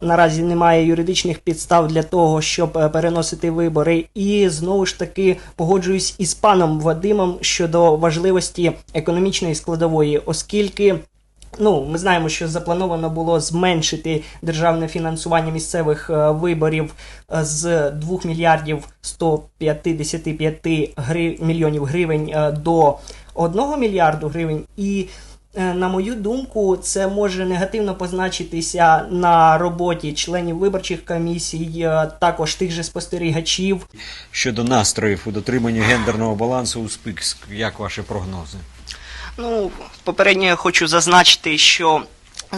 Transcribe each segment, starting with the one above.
Наразі немає юридичних підстав для того, щоб е, переносити вибори. І знову ж таки погоджуюсь із паном Вадимом щодо важливості економічної складової, оскільки. Ну, ми знаємо, що заплановано було зменшити державне фінансування місцевих е, виборів е, з 2 мільярдів 155 гри... мільйонів гривень до 1 мільярду гривень. І На мою думку, це може негативно позначитися на роботі членів виборчих комісій, е, також тих же спостерігачів. Щодо настроїв у дотриманні гендерного балансу у списку, як ваші прогнози? Ну, попередньо я хочу зазначити, що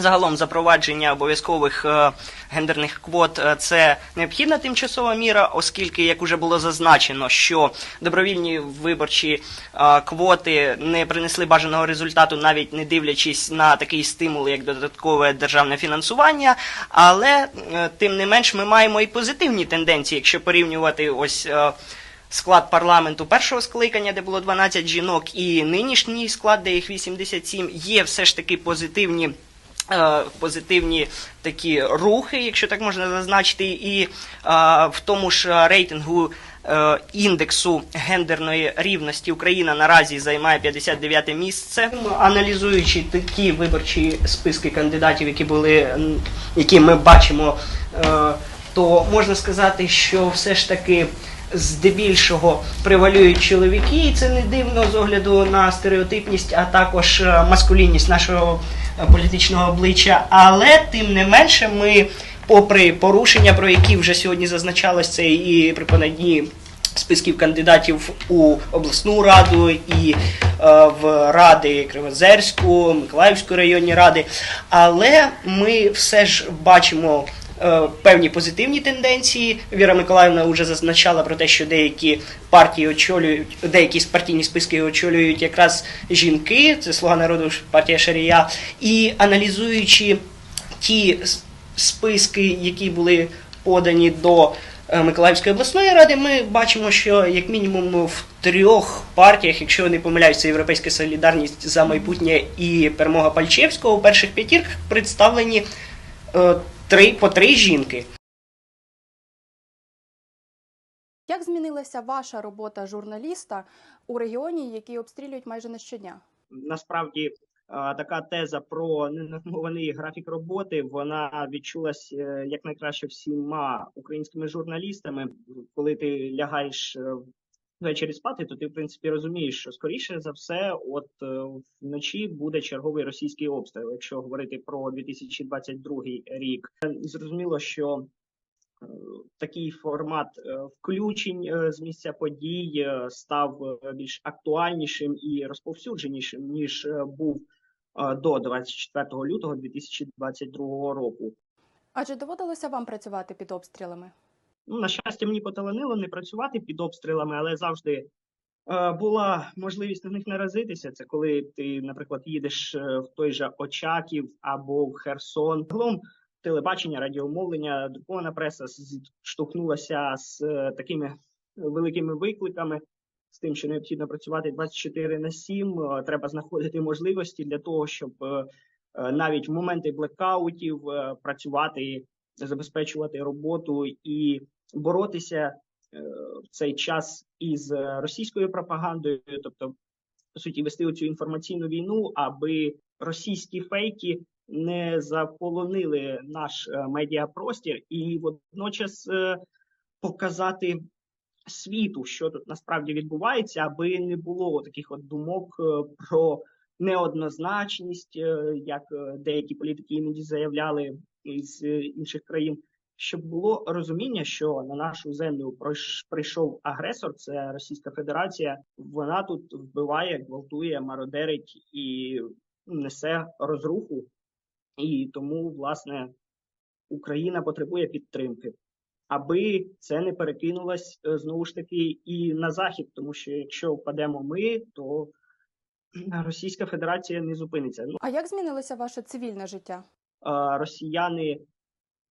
загалом запровадження обов'язкових е, гендерних квот е, це необхідна тимчасова міра, оскільки, як уже було зазначено, що добровільні виборчі е, квоти не принесли бажаного результату, навіть не дивлячись на такий стимул, як додаткове державне фінансування. Але е, тим не менш ми маємо і позитивні тенденції, якщо порівнювати ось. е, склад парламенту першого скликання, де було 12 жінок, і нинішній склад, де їх 87, є все ж таки позитивні. Е, Позитивні такі рухи, якщо так можна зазначити, і е, в тому ж рейтингу е, індексу гендерної рівності Україна наразі займає 59 місце. Аналізуючи такі виборчі списки кандидатів, які були які ми бачимо, е, то можна сказати, що все ж таки здебільшого превалюють чоловіки, і це не дивно з огляду на стереотипність, а також е, маскулінність нашого е, політичного обличчя. Але тим не менше, ми, попри порушення, про які вже сьогодні зазначалось, це і при поданні списків кандидатів у обласну раду і е, в ради Кривозерську, Миколаївську районні ради. Але ми все ж бачимо певні позитивні тенденції. Віра Миколаївна вже зазначала про те, що деякі партії очолюють, деякі партійні списки очолюють якраз жінки, це Слуга народу, партія Шарія, і аналізуючи ті списки, які були подані до е, Миколаївської обласної ради, ми бачимо, що як мінімум в трьох партіях, якщо не помиляюсь, це Європейська солідарність за майбутнє і перемога Пальчевського у перших п'ятірках представлені е, три по три жінки. Як змінилася ваша робота журналіста у регіоні, який обстрілюють майже не щодня? насправді е, така теза про ненормований графік роботи вона відчулась е, як найкраще всіма українськими журналістами. Коли ти лягаєш е, ввечері спати, то ти в принципі розумієш, що скоріше за все, от е, вночі буде черговий російський обстріл. Якщо говорити про 2022 рік, зрозуміло, що е, такий формат е, включень з місця подій став більш актуальнішим і розповсюдженішим ніж був до 24 лютого 2022 року. Адже доводилося вам працювати під обстрілами? Ну, на щастя, мені поталанило не працювати під обстрілами, але завжди е, була можливість на них наразитися. Це коли ти, наприклад, їдеш е, в той же Очаків або в Херсон. Загалом телебачення, радіомовлення, друкована преса зіштовхнулася з е, такими великими викликами. З тим, що необхідно працювати 24 на 7, е, треба знаходити можливості для того, щоб е, навіть в моменти блекаутів працювати, забезпечувати роботу і боротися е, в цей час із російською пропагандою, тобто по суті вести цю інформаційну війну, аби російські фейки не заполонили наш е, медіапростір, і водночас е, показати світу, що тут насправді відбувається, аби не було таких от думок про неоднозначність, як деякі політики іноді заявляли із е, інших країн. Щоб було розуміння, що на нашу землю прийшов агресор, це Російська Федерація. Вона тут вбиває, гвалтує, мародерить і несе розруху. І тому, власне, Україна потребує підтримки, аби це не перекинулось е, знову ж таки і на захід, тому що якщо впадемо ми, то Російська Федерація не зупиниться. Ну, А як змінилося ваше цивільне життя? Росіяни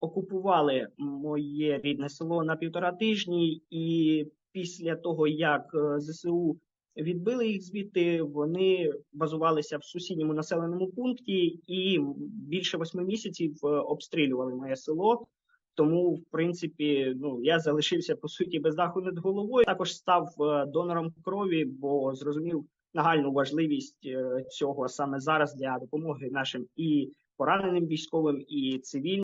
окупували моє рідне село на півтора тижні, і після того, як е, ЗСУ Відбили їх звідти. Вони базувалися в сусідньому населеному пункті і більше восьми місяців е, обстрілювали моє село. Тому, в принципі, ну я залишився по суті без даху над головою. Також став е, донором крові, бо зрозумів нагальну важливість цього саме зараз для допомоги нашим і пораненим військовим, і цивільним.